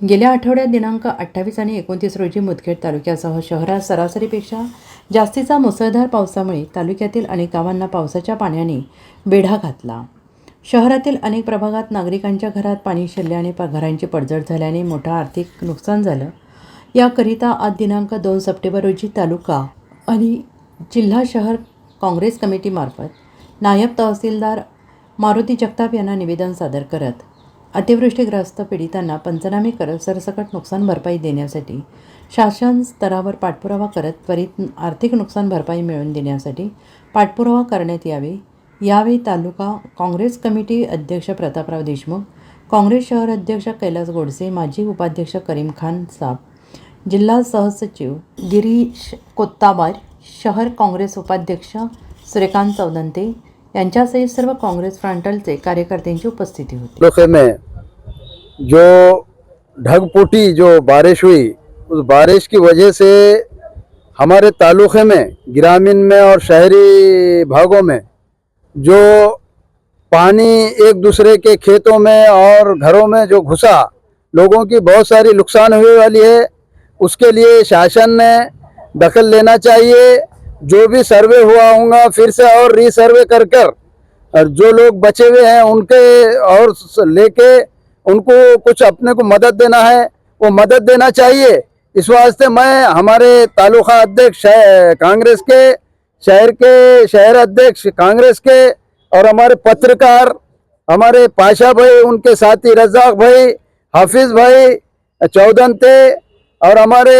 गेल्या आठवड्यात दिनांक अठ्ठावीस आणि एकोणतीस रोजी मुदखेड तालुक्यासह शहरात सरासरीपेक्षा जास्तीचा मुसळधार पावसामुळे तालुक्यातील अनेक गावांना पावसाच्या पाण्याने बेढा घातला. शहरातील अनेक प्रभागात नागरिकांच्या घरात पाणी शिरल्याने प घरांची पडझड झाल्याने मोठं आर्थिक नुकसान झालं. याकरिता आज दिनांक दोन सप्टेंबर रोजी तालुका आणि जिल्हा शहर काँग्रेस कमिटीमार्फत नायब तहसीलदार मारुती जगताप यांना निवेदन सादर करत अतिवृष्टीग्रस्त पीडितांना पंचनामे करत सरसकट नुकसान भरपाई देण्यासाठी शासन स्तरावर पाठपुरावा करत त्वरित आर्थिक नुकसान भरपाई मिळवून देण्यासाठी पाठपुरावा करण्यात यावे. यावेळी तालुका काँग्रेस कमिटी अध्यक्ष प्रतापराव देशमुख काँग्रेस शहर अध्यक्ष कैलास गोडसे माजी उपाध्यक्ष करीम खान साब जिल्हा सहसचिव गिरीश कोत्ताबार शहर काँग्रेस उपाध्यक्ष सूर्यकांत चौदंते यांच्यासहित सर्व काँग्रेस फ्रंटलचे कार्यकर्त्यांची उपस्थिती होती. जो ढग ढगपुटी जो बारिश हुई, उस बारिश की वजह से हमारे तालुके में, ग्रामीण में और शहरी भागों में, जो पानी एक दूसरे के खेतों में और घरों में जो घुसा, लोगों की बहुत सारी नुकसान हुई वाली है। उसके लिए शासन ने दखल लेना चाहिए। जो भी सर्वे हुआ होगा, फिर से और रीसर्वे कर कर, और जो लोग बचे हुए हैं, उनके और लेके उनको कुछ अपने को मदद देना है, वो मदद देना चाहिए। इस वास्ते मैं हमारे तालुका अध्यक्ष कांग्रेस के, शहर के, शहर अध्यक्ष, कांग्रेस के और हमारे पत्रकार, हमारे पाशा भाई, उनके साथी रजाक भाई, हाफिज भाई चौदंते और हमारे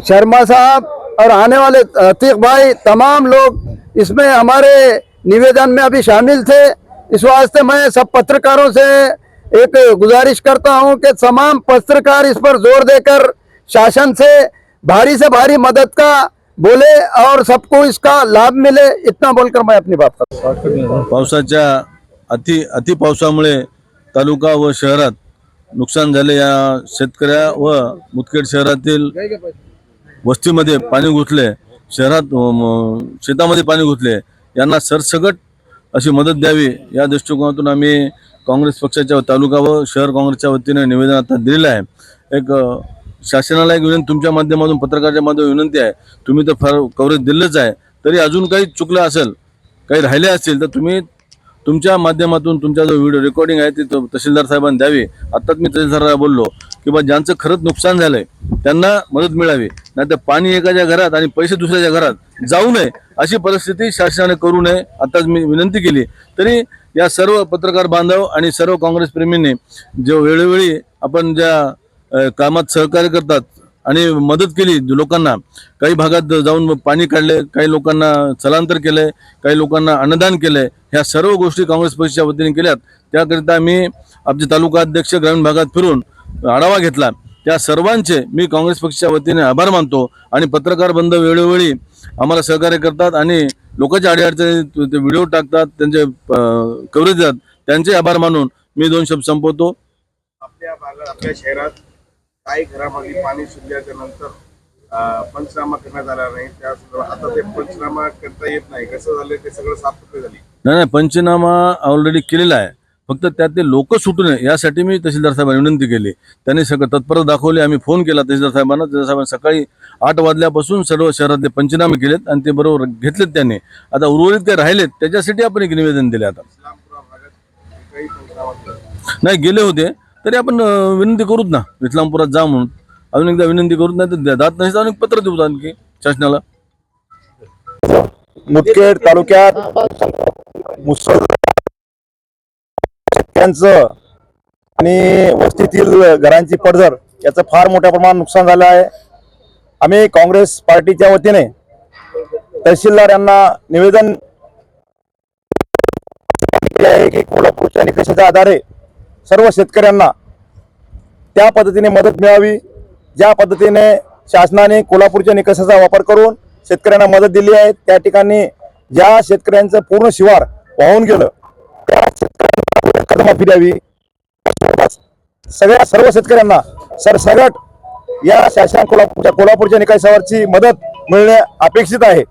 शर्मा साहब और आने वाले अतीक भाई, तमाम लोग इसमें हमारे निवेदन में अभी शामिल थे। इस वास्ते मैं सब पत्रकारों से एक गुजारिश करता हूं कि तमाम पत्रकार इस पर जोर देकर शासन से भारी से भारी मदद का बोले और सबको इसका लाभ मिले इतना बोलकर मैं अपनी बात करता पावसाच्या अति अति पावसामुळे तालुका व शहरात नुकसान झाले या शेतकऱ्या व मुदखेड शहरातील वस्तीमध्ये पाणी घुसले शहरात शेतामध्ये पाणी घुसले यांना सरसकट अशी मदत द्यावी या दृष्टिकोनातून आम्ही काँग्रेस पक्षाच्या तालुका व शहर काँग्रेसच्या वतीने निवेदन आता दिलेलं आहे. एक शासनाला एक विनंती तुमच्या माध्यमातून पत्रकाराच्या माध्यमातून विनंती आहे. तुम्ही तर फार कव्हरेज दिलंच आहे. तरी अजून काही चुकलं असेल काही राहिले असतील तर तुम्ही तुमच्या माध्यमातून तुमचा जो व्हिडिओ रेकॉर्डिंग आहे ते तहसीलदार साहेबांनी द्यावी. आत्ताच मी तहसीलदारला बोललो. किंवा ज्यांचं खरंच नुकसान झालंय त्यांना मदत मिळावी. नाहीतर पाणी एकाच्या घरात आणि पैसे दुसऱ्याच्या घरात जाऊ नये अशी परिस्थिती शासनाने करू नये आताच मी विनंती केली. तरी या सर्व पत्रकार बांधव आणि सर्व काँग्रेसप्रेमींनी जे वेळोवेळी आपण ज्या कामात सहकार्य करतात आणि मदत केली लोकांना काही भागात जाऊन पाणी काढले काही लोकांना स्थलांतर केलंय काही लोकांना अन्नदान केलंय ह्या सर्व गोष्टी काँग्रेस पक्षाच्या वतीने केल्यात. त्याकरिता मी आमचे तालुका अध्यक्ष ग्रामीण भागात फिरून आढावा घेतला. त्या सर्वांचे मी काँग्रेस पक्षाच्या वतीने आभार मानतो आणि पत्रकार बंध वेळोवेळी आम्हाला सहकार्य करतात आणि लोकांच्या अडीअडचणी ते व्हिडिओ टाकतात त्यांचे कव्हरेज देतात. त्यांचे आभार मानून मी दोन शब्द संपवतो. आपल्या भागात आपल्या शहरात काही घरामध्ये पाणी शिरल्याच्या नंतर पंचनामा करण्यात आला नाही. त्या आता ते पंचनामा करता येत नाही. कसं झालं ते सगळं साफसफाई झाली. नाही नाही पंचनामा ऑलरेडी केलेला आहे. फक्त त्यातले लोक सुटू नये यासाठी मी तहसीलदार साहेबांना विनंती केली. त्यांनी सगळं तत्परता दाखवली आम्ही फोन केला तहसीलदार साहेबांना. तहसीलदार साहेबांनी सकाळी आठ वाजल्यापासून सर्व शहरातले पंचनामे केलेत आणि ते बरोबर घेतलेत त्यांनी. आता उर्वरित काही राहिलेत त्याच्यासाठी आपण एक निवेदन दिले आता. इस्लामपुरा भागात काही पंचनामा केला नाही गेले होते तरी आपण विनंती करूत ना. इस्लामपुरात जा म्हणून. अजून एकदा विनंती करूत नाही तर दात नाही तर अजून एक पत्र देऊ आणखी शासनाला. मुदखेड तालुक्यात मुसळ शेतकऱ्यांचं आणि वस्तीतील घरांची पडझड याचं फार मोठ्या प्रमाणात नुकसान झालं आहे. आम्ही काँग्रेस पार्टीच्या वतीने तहसीलदार यांना निवेदन केले आहे की कोल्हापूरच्या निकषाच्या आधारे सर्व शेतकऱ्यांना त्या पद्धतीने मदत मिळावी ज्या पद्धतीने शासनाने कोल्हापूरच्या निकषाचा वापर करून शेतकऱ्यांना मदत दिली आहे त्या ठिकाणी ज्या शेतकऱ्यांचं पूर्ण शिवार वाहून गेलं त्या शेतकऱ्यांना कर्जमाफी द्यावी सगळ्या सर्व शेतकऱ्यांना सरसगट या शासन कोल्हापूरच्या कोल्हापूरच्या निकायसावरची मदत मिळणे अपेक्षित आहे.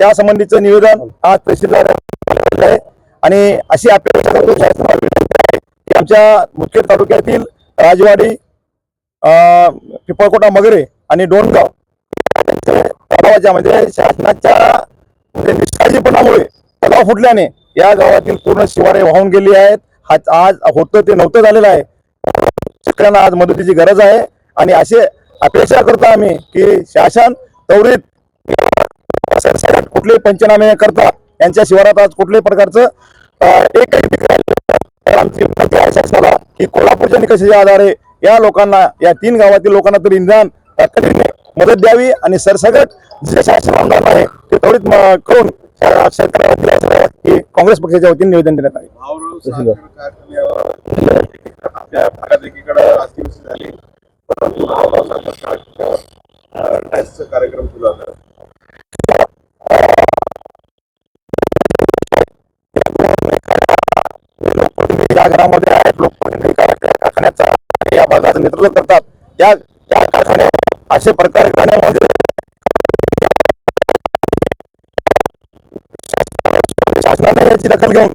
त्या संबंधीचं निवेदन आज तहसीलदार आहे. आणि अशी अपेक्षा करतो शासनाला आहे की आमच्या मुदखेड तालुक्यातील राजवाडी पिपळकोटा मगरे आणि डोणगाव तलावाच्या म्हणजे शासनाच्या म्हणजे निष्काळजीपणामुळे तलाव फुटल्याने या गावातील पूर्ण शिवारे वाहून गेली आहेत. हा आज होतं ते नव्हतं झालेलं आहे. शेतकऱ्यांना आज मदतीची गरज आहे. आणि असे अपेक्षा करतो आम्ही की शासन त्वरित कुठलेही पंचनामे न करता यांच्या शिवारात आज कुठल्याही प्रकारचं एकही तर आमची विनंती आहे शासनाला की कोल्हापूरच्या निकषाच्या आधारे या लोकांना या तीन गावातील लोकांना तर इंधन तातडीने मदत द्यावी आणि सरसगट जे शासन अनुदान आहे ते त्वरित करून शेतकऱ्यांना काँग्रेस पक्षाच्या वतीने निवेदन देण्यात आले. आपल्या भागात एकीकडे अतिवृष्टी झाली परंतु कार्यक्रम सुरू झाला. आहेत कार- कारखान्याचा या भागाचं नेतृत्व करतात त्या त्या कारखान्यात असे प्रकार कारखान्यामध्ये शासनाने याची दखल घेऊन